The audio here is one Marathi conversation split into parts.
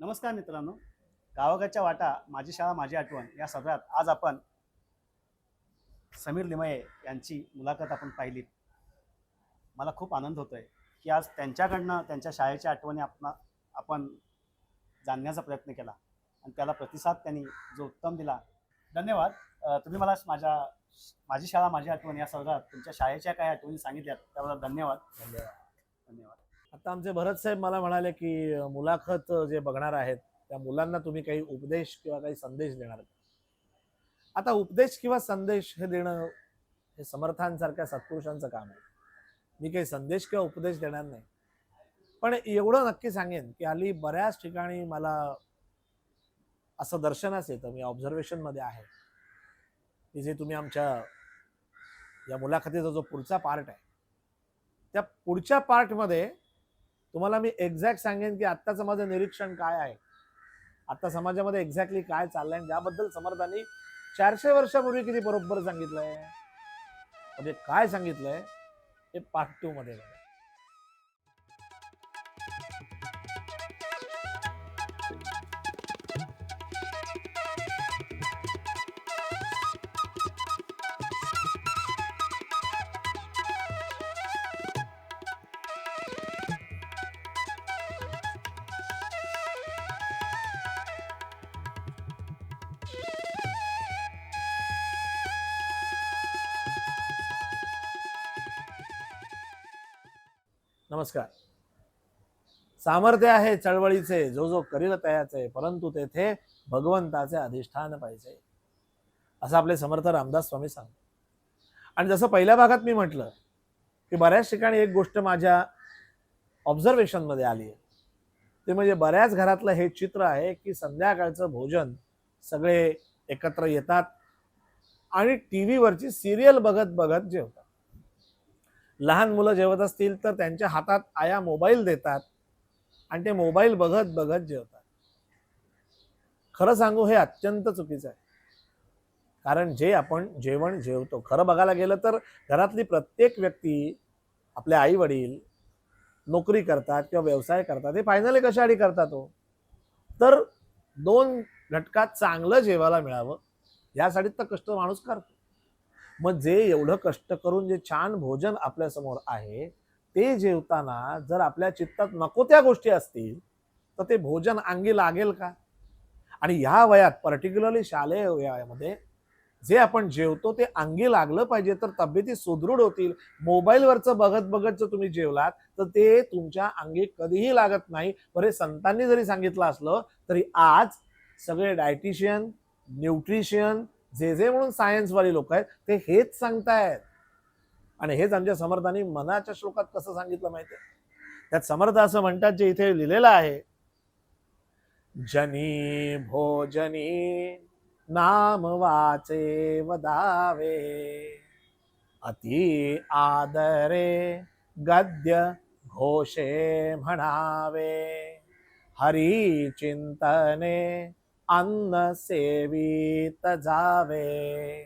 नमस्कार मित्रांनो. गावाकडच्या वाटा माझी शाळा माझी आठवण या सगळ्यात आज आपण समीर लिमये यांची मुलाखत आपण पाहिली. मला खूप आनंद होतोय की आज त्यांच्याकडनं त्यांच्या शाळेच्या आठवणी आपण आपण जाणण्याचा प्रयत्न केला. आणि त्याला प्रतिसाद त्यांनी जो उत्तम दिला धन्यवाद. तुम्ही मला माझ्या माझी शाळा माझी आठवण या सगळ्यात तुमच्या शाळेच्या काही आठवणी सांगितल्यात त्याबद्दल धन्यवाद. धन्यवाद. आता आमचे भरत साहेब मला म्हणाले की मुलाखत जे बघणार आहेत त्या मुलांना तुम्ही काही उपदेश किंवा काही संदेश देणार? आता उपदेश किंवा संदेश हे देणं हे समर्थांसारख्या सत्पुरुषांचं काम आहे. मी काही संदेश किंवा उपदेश देणार नाही. पण एवढं नक्की सांगेन की हल्ली बऱ्याच ठिकाणी मला असं दर्शनास येतं. मी ऑब्झर्वेशनमध्ये आहे. की जे तुम्ही आमच्या या मुलाखतीचा जो पुढचा पार्ट आहे. त्या पुढच्या पार्टमध्ये तुम्हाला मी एक्झॅक्ट सांगेन की आत्ताचं माझं निरीक्षण काय आहे. आत्ता समाजामध्ये एक्झॅक्टली काय चाललंय आणि समर्थांनी चारशे वर्षापूर्वी किती बरोबर सांगितलंय? म्हणजे काय सांगितलंय? हे पार्ट टू मध्ये नमस्कार. सामर्थ्य आहे चळवळीचे जो जो करील तयाचे परंतु तेथे भगवंताचे अधिष्ठान पाहिजे. असं आपले समर्थ रामदास स्वामी सांगतो आणि जसं पहिल्या भागात मी म्हटलं की बऱ्याच ठिकाणी एक गोष्ट माझ्या ऑब्झर्वेशनमध्ये आली आहे. ते म्हणजे बऱ्याच घरातलं हे चित्र आहे की संध्याकाळचं भोजन सगळे एकत्र येतात आणि टी व्हीवरची सिरियल बघत बघत जेवतात. लहान मुलं जेवत असतील तर त्यांच्या हातात आया मोबाईल देतात आणि ते मोबाईल बघत बघत जेवतात. खरं सांगू हे अत्यंत चुकीचं आहे. कारण जे आपण जेवण जेवतो खरं बघायला गेलं तर घरातली प्रत्येक व्यक्ती आपले आई वडील नोकरी करतात किंवा व्यवसाय करतात हे फायनली कशासाठी करतात हो. तर दोन घटकात चांगलं जेवायला मिळावं यासाठी तर कष्ट माणूस करतो. मग जे एवढं कष्ट करून जे छान भोजन आपल्यासमोर आहे ते जेवताना जर आपल्या चित्तात नको त्या गोष्टी असतील तर ते भोजन अंगी लागेल का? आणि ह्या वयात पर्टिक्युलरली शालेय वयामध्ये जे आपण जेवतो ते अंगी लागलं पाहिजे तर तब्येती सुदृढ होतील. मोबाईलवरचं बघत बघत जर तुम्ही जेवलात तर ते तुमच्या अंगी कधीही लागत नाही. बरे संतांनी जरी सांगितलं असलं तरी आज सगळे डायटिशियन न्यूट्रिशियन जे जे म्हणून सायन्सवाले लोक आहेत ते हेच सांगतायत. आणि हेच आमच्या समर्थांनी मनाच्या श्लोकात कसं सांगितलं माहितीये? त्यात समर्थ असं म्हणतात जे इथे लिहिलेलं आहे जनी भोजनी नाम वाचे वदावे अति आदरे गद्य घोषे म्हणावे हरी चिंतने अन्न सेवित जावे.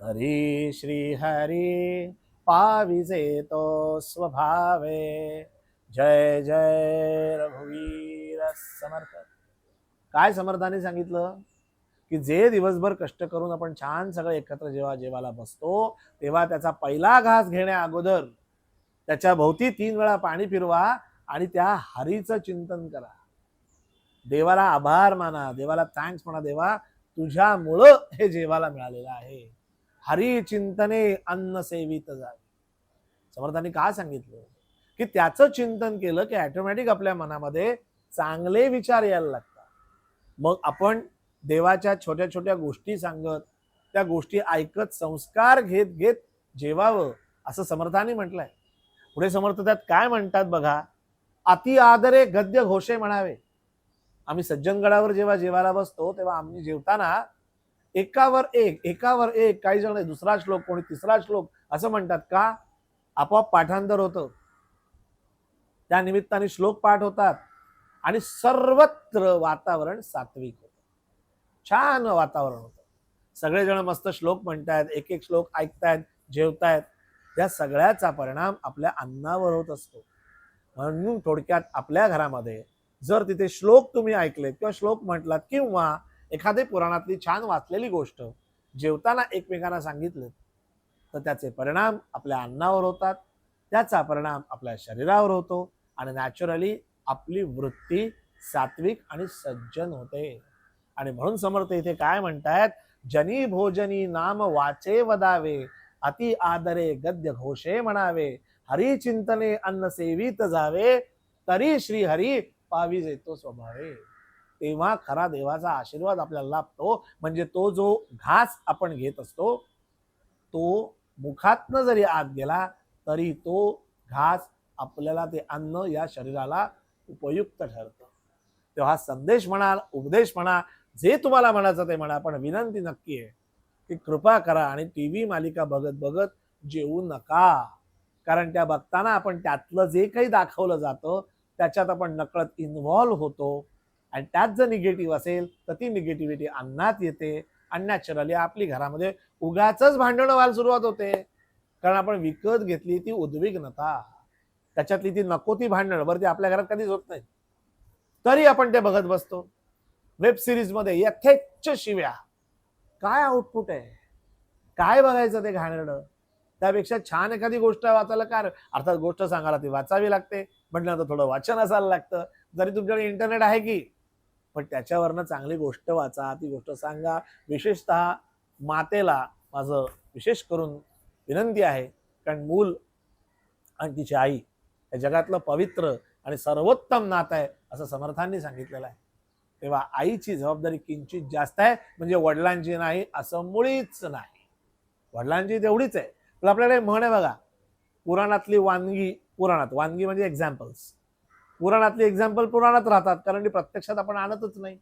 हरी श्रीहरी पाविजे तो स्वभावे. जय जय रघुवीर समर्थ काय समर्थाने सांगितलं? की जे दिवसभर कष्ट करून आपण छान सगळं एकत्र जेव्हा जेवायला बसतो तेव्हा त्याचा पहिला घास घेण्या अगोदर त्याच्या भोवती तीन वेळा पाणी फिरवा आणि त्या हरीचं चिंतन करा. देवाला आभार माना देवाला थँक्स म्हणा देवा तुझ्यामुळं हे जेवायला मिळालेलं आहे. हरी चिंतने अन्न सेवित जावे. समर्थांनी का सांगितलं? की त्याचं चिंतन केलं की ऑटोमॅटिक आपल्या मनामध्ये चांगले विचार यायला लागतात. मग आपण देवाच्या छोट्या छोट्या गोष्टी सांगत त्या गोष्टी ऐकत संस्कार घेत घेत जेवावं असं समर्थाने म्हटलंय. पुढे समर्थ त्यात काय म्हणतात बघा? अति आदरे गद्य घोषे म्हणावे. आम्ही सज्जनगडावर जेव्हा जेवायला बसतो तेव्हा आम्ही जेवताना एकावर एक एकावर एक काही जण दुसरा श्लोक कोणी तिसरा श्लोक असं म्हणतात का? आपोआप पाठांतर होतं. त्या निमित्ताने श्लोक पाठ होतात आणि सर्वत्र वातावरण सात्विक होतं. छान वातावरण होतं. सगळेजण मस्त श्लोक म्हणतायत एक एक श्लोक ऐकतायत जेवतायत. या सगळ्याचा परिणाम आपल्या अन्नावर होत असतो. म्हणून थोडक्यात आपल्या घरामध्ये जर तिथे श्लोक तुम्ही ऐकलेत किंवा श्लोक म्हटलात किंवा एखादी पुराणातली छान वाचलेली गोष्ट जेवताना एकमेकांना सांगितलं तर त्याचे परिणाम आपल्या अन्नावर होतात. त्याचा परिणाम आपल्या शरीरावर होतो आणि नॅचरली आपली वृत्ती सात्विक आणि सज्जन होते. आणि म्हणून समर्थ इथे काय म्हणतायत? जनी भोजनी नाम वाचे वदावे अति आदरे गद्य घोषे म्हणावे हरी चिंतने अन्न सेवित जावे तरी श्री हरी पावीज येतो स्वभावे तेव्हा खरा देवाचा आशीर्वाद आपल्याला लाभतो. म्हणजे तो जो घास आपण घेत असतो तो मुखातनं जरी आत गेला तरी तो घास आपल्याला ते अन्न या शरीराला उपयुक्त ठरतं. तेव्हा संदेश म्हणा उपदेश म्हणा जे तुम्हाला म्हणायचं ते म्हणा. पण विनंती नक्की आहे की कृपा करा आणि टी व्ही मालिका बघत बघत जेवू नका. कारण त्या बघताना आपण त्यातलं जे काही दाखवलं जातं त्याच्यात आपण नकळत इन्व्हॉल्व्ह होतो. आणि त्यात जर निगेटिव्ह असेल तर ती निगेटिव्हिटी अन्नात येते. आणि नॅचरली आपली घरामध्ये उगाच भांडणं व्हायला सुरुवात होते. कारण आपण विकत घेतली ती उद्विग्नता त्याच्यातली ती नको ती भांडणं. बरं ती आपल्या घरात कधीच होत नाही. तरी आपण ते बघत बसतो. वेब सिरीजमध्ये यथेच्छ शिव्या. काय आउटपुट आहे? काय बघायचं ते घाणेरडं? त्यापेक्षा छान एखादी गोष्ट वाचायला काय अर्थात गोष्ट सांगायला ती वाचावी लागते. म्हटल्यानंतर थोडं वाचन असायला लागतं. जरी तुमच्याकडे इंटरनेट आहे की पण त्याच्यावरनं चांगली गोष्ट वाचा ती गोष्ट सांगा. विशेषतः मातेला माझं विशेष करून विनंती आहे कारण मूल आणि तिची आई या जगातलं पवित्र आणि सर्वोत्तम नातं आहे असं समर्थांनी सांगितलेलं आहे. तेव्हा आईची जबाबदारी किंचित जास्त आहे म्हणजे वडिलांची नाही असं मुळीच नाही. वडिलांची तेवढीच आहे. पण आपल्याकडे म्हण आहे बघा पुराणातली वानगी पुराणात वानगी म्हणजे एक्झाम्पल्स पुराणातली एक्झाम्पल पुराणात राहतात कारण ती प्रत्यक्षात आपण आणतच नाही.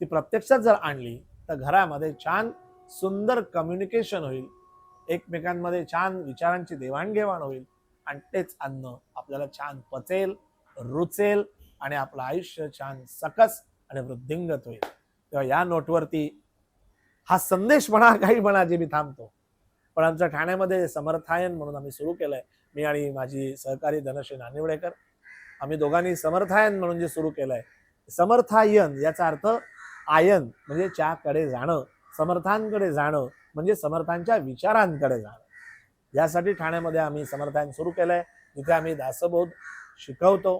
ती प्रत्यक्षात जर आणली तर घरामध्ये छान सुंदर कम्युनिकेशन होईल एकमेकांमध्ये छान विचारांची देवाणघेवाण होईल आणि तेच अन्न आपल्याला छान पचेल रुचेल आणि आपलं आयुष्य छान सकस आणि वृद्धिंगत होईल. तेव्हा या नोटवरती हा संदेश म्हणा काही म्हणा जे मी थांबतो. पण आमच्या ठाण्यामध्ये समर्थायन म्हणून आम्ही सुरू केलंय. मी आणि माझी सहकारी धनश्री नानिवडेकर आम्ही दोघांनी समर्थायन म्हणून जे सुरू केलं आहे समर्थायन याचा अर्थ आयन म्हणजे च्याकडे जाणं समर्थांकडे जाणं म्हणजे समर्थांच्या विचारांकडे जाणं. यासाठी ठाण्यामध्ये आम्ही समर्थायन सुरू केलंय. जिथे आम्ही दासबोध शिकवतो.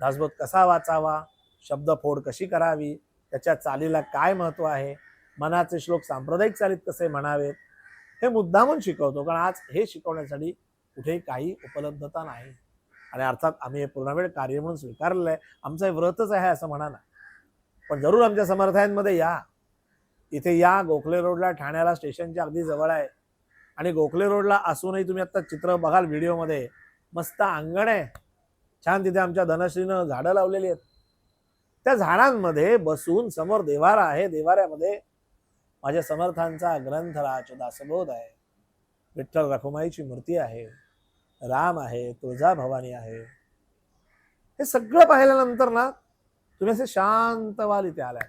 दासबोध कसा वाचावा शब्दफोड कशी करावी त्याच्या चालीला काय महत्त्व आहे मनाचे श्लोक सांप्रदायिक चालीत कसे म्हणावेत हे मुद्दामून शिकवतो. कारण आज हे शिकवण्यासाठी कुठेही काही उपलब्धता नाही. आणि अर्थात आम्ही हे पूर्णवेळ कार्य म्हणून स्वीकारलेलं आहे. आमचं हे व्रतच आहे असं म्हणा ना. पण जरूर आमच्या समर्थांमध्ये या. इथे या गोखले रोडला ठाण्याला स्टेशनच्या अगदी जवळ आहे. आणि गोखले रोडला असूनही तुम्ही आत्ता चित्र बघाल व्हिडिओमध्ये. मस्त अंगण आहे. छान तिथे आमच्या धनश्रीनं झाडं लावलेली आहेत. त्या झाडांमध्ये बसून समोर देवारा आहे. देवाऱ्यामध्ये माझ्या समर्थांचा ग्रंथराज दासबोध आहे. विठ्ठल रखुमाईची मूर्ती आहे. राम आहे तुळजा भवानी आहे. हे सगळं पाहिल्यानंतर ना तुम्ही असे शांत व्हाल इथे आलाय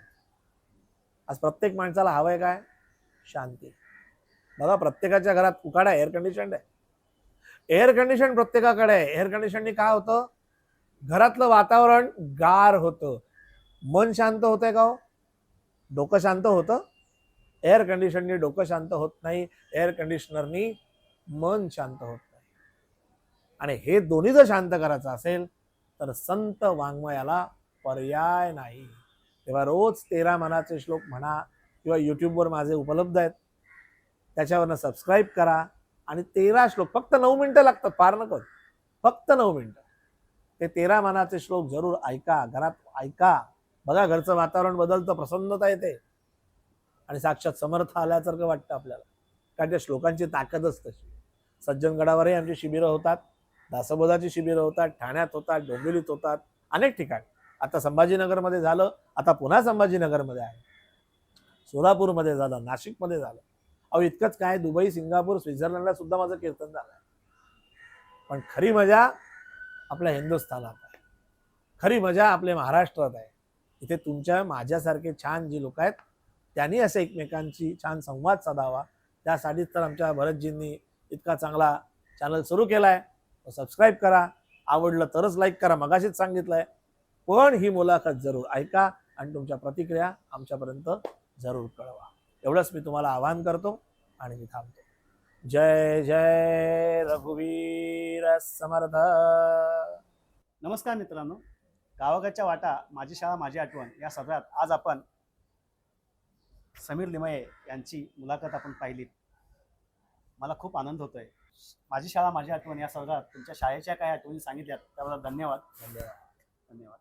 आज प्रत्येक माणसाला हवंय काय? शांती. बघा प्रत्येकाच्या घरात उकाडा एअर कंडिशन आहे. एअर कंडिशन प्रत्येकाकडे आहे. एअर कंडिशननी काय होतं? घरातलं वातावरण गार होतं. मन शांत होतंय का हो? डोकं शांत होतं? एअर कंडिशननी डोकं शांत होत नाही. एअर कंडिशनरनी मन शांत होत आणि हे दोन्ही जर शांत करायचं असेल तर संत वाङ्मयाला पर्याय नाही. तेव्हा रोज तेरा मनाचे श्लोक म्हणा किंवा यूट्यूबवर माझे उपलब्ध आहेत. त्याच्यावरनं सबस्क्राईब करा आणि तेरा श्लोक फक्त नऊ मिनटं लागतात फार नको. फक्त नऊ मिनटं. ते तेरा मनाचे श्लोक जरूर ऐका घरात ऐका. बघा घरचं वातावरण बदलतं प्रसन्नता येते. आणि साक्षात समर्थ आल्यासारखं वाटतं आपल्याला. कारण त्या श्लोकांची ताकदच तशी. सज्जनगडावरही आमची शिबिरं होतात. दासबोधाची शिबिरं होतात ठाण्यात होतात डोंबिवलीत होतात अनेक ठिकाणी. आता संभाजीनगरमध्ये झालं आता पुन्हा संभाजीनगरमध्ये आहे. सोलापूरमध्ये झालं नाशिकमध्ये झालं. अहो इतकंच काय दुबई सिंगापूर स्वित्झर्लंडला सुद्धा माझं कीर्तन झालं आहे. पण खरी मजा आपल्या हिंदुस्थानात आहे. खरी मजा आपल्या महाराष्ट्रात आहे. इथे तुमच्या माझ्यासारखे छान जी लोक आहेत त्यांनी असे एकमेकांची छान संवाद साधावा. त्यासाठीच तर आमच्या भरतजींनी इतका चांगला चॅनल सुरू केला आहे तर सबस्क्राईब करा. आवडलं तरच लाईक करा. मगाशीच सांगितलंय. पण ही मुलाखत जरूर ऐका आणि तुमच्या प्रतिक्रिया आमच्यापर्यंत जरूर कळवा. एवढंच मी तुम्हाला आवाहन करतो आणि मी थांबतो. जय जय रघुवीर समर्थ. नमस्कार मित्रांनो. गावाकडच्या वाटा माझी शाळा माझी आठवण या सगळ्यात आज आपण समीर लिमये यांची मुलाखत आपण पाहिली. मला खूप आनंद होतोय. माझी शाळा माझी आठवण या सगळ्यात तुमच्या शाळेच्या काही आठवणी सांगितल्यात. त्याबद्दल धन्यवाद. धन्यवाद. धन्यवाद.